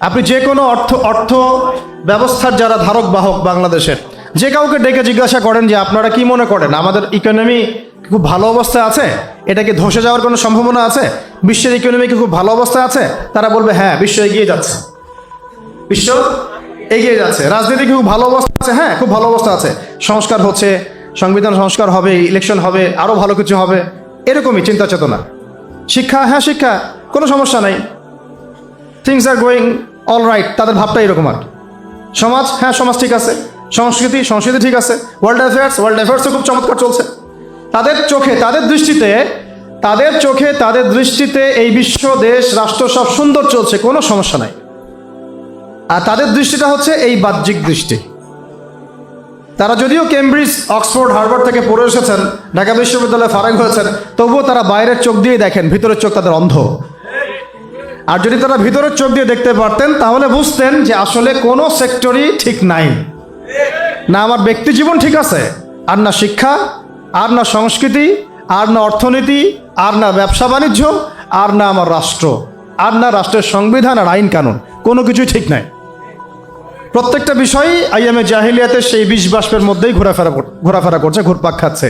আপনি যে কোনো অর্থ অর্থ ব্যবস্থার যারা ধারক বাহক বাংলাদেশের, যে কাউকে ডেকে জিজ্ঞাসা করেন যে আপনারা কি মনে করেন, আমাদের ইকোনমি খুব ভালো অবস্থায় আছে? এটা কি ধসে যাওয়ার কোনো সম্ভাবনা আছে? বিশ্বের ইকোনমি কি খুব ভালো অবস্থায় আছে? তারা বলবে হ্যাঁ বিশ্ব এগিয়ে যাচ্ছে। বিশ্ব এগিয়ে যাচ্ছে। রাজনীতি কি খুব ভালো অবস্থা আছে? হ্যাঁ খুব ভালো অবস্থা আছে। সংস্কার হচ্ছে, সংবিধান সংস্কার হবে ইলেকশন হবে আরও ভালো কিছু হবে। এরকমই চিন্তা চেতনা। শিক্ষা হ্যাঁ শিক্ষা, কোনো সমস্যা নাই। Things are going all right তাদের ভাবটা এরকম আর সমাজ হ্যাঁ সমাজ ঠিক আছে। সংস্কৃতি সংস্কৃতি ঠিক আছে। ওয়ার্ল্ড অ্যাফেয়ার্স ওয়ার্ল্ড অ্যাফেয়ার্সও খুব চমৎকার চলছে। তাদের চোখে, তাদের দৃষ্টিতে, তাদের চোখে, তাদের দৃষ্টিতে এই বিশ্ব, দেশ, রাষ্ট্র সব সুন্দর চলছে, কোনো সমস্যা নাই। আর তাদের দৃষ্টিটা হচ্ছে এই বাহ্যিক দৃষ্টি। তারা যদিও কেমব্রিজ অক্সফোর্ড হার্ভার্ড থেকে পড়ে এসেছেন, ঢাকা বিশ্ববিদ্যালয়ে ফারাক হয়েছেন, তবুও তারা বাইরের চোখ দিয়েই দেখেন, ভিতরের চোখ তাদের অন্ধ। আর যদি তারা ভিতরের চোখ দিয়ে দেখতে পারতেন, তাহলে বুঝতেন যে আসলে কোনো সেক্টরই ঠিক নাই। না আমার ব্যক্তি জীবন ঠিক আছে, আর না শিক্ষা, আর না সংস্কৃতি, আর না অর্থনীতি, আর না ব্যবসা বাণিজ্য, আর না আমার রাষ্ট্র, আর না রাষ্ট্রের সংবিধান আর আইন কানুন, কোনো কিছুই ঠিক নাই। প্রত্যেকটা বিষয়ই আইএমএ জাহিলিয়াতে সেই বিষ বাষ্পের মধ্যেই ঘোরাফেরা ঘোরাফেরা করছে, ঘুরপাক খাচ্ছে।